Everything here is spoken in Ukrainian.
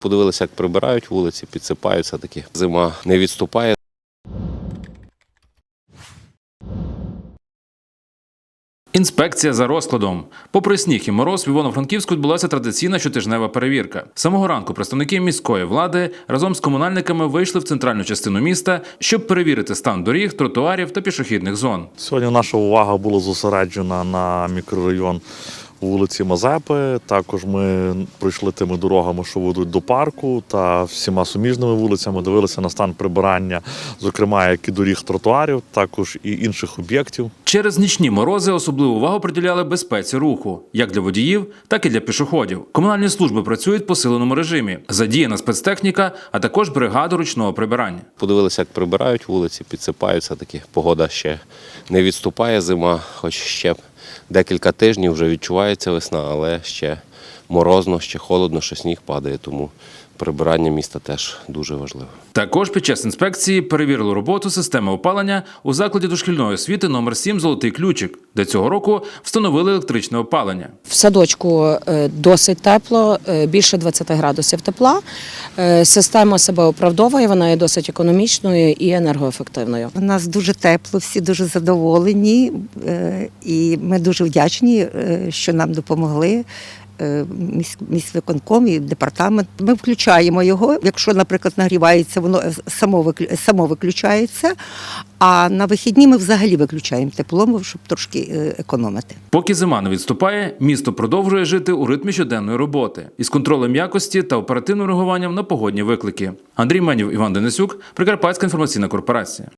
Подивилися, як прибирають вулиці, підсипаються такі. Зима не відступає. Інспекція за розкладом. Попри сніг і мороз, в Івано-Франківську відбулася традиційна щотижнева перевірка. Самого ранку представники міської влади разом з комунальниками вийшли в центральну частину міста, щоб перевірити стан доріг, тротуарів та пішохідних зон. Сьогодні наша увага була зосереджена на мікрорайон вулиці Мазепи. Також ми пройшли тими дорогами, що ведуть до парку, та всіма суміжними вулицями дивилися на стан прибирання, зокрема як і доріг тротуарів, також і інших об'єктів. Через нічні морози особливу увагу приділяли безпеці руху, як для водіїв, так і для пішоходів. Комунальні служби працюють в посиленому режимі. Задіяна спецтехніка, а також бригада ручного прибирання. Подивилися, як прибирають вулиці, підсипаються такі. Погода ще не відступає зима, хоч ще декілька тижнів вже відчувається весна, але ще морозно, ще холодно, що сніг падає, тому прибирання міста теж дуже важливо. Також під час інспекції перевірили роботу системи опалення у закладі дошкільної освіти номер 7 Золотий ключик, де цього року встановили електричне опалення. В садочку е, досить тепло, е, більше 20 градусів тепла. Е, Система себе оправдовує, вона є досить економічною і енергоефективною. У нас дуже тепло, всі дуже задоволені, і ми дуже вдячні, що нам допомогли. Е, Міськвиконком і департамент. Ми включаємо його. Якщо, наприклад, нагрівається, воно е, само виключається. А на вихідні ми взагалі виключаємо тепло, щоб трошки е, економити. Поки зима не відступає, місто продовжує жити у ритмі щоденної роботи із контролем якості та оперативним реагуванням на погодні виклики. Андрій Менів, Іван Денисюк, Прикарпатська інформаційна корпорація.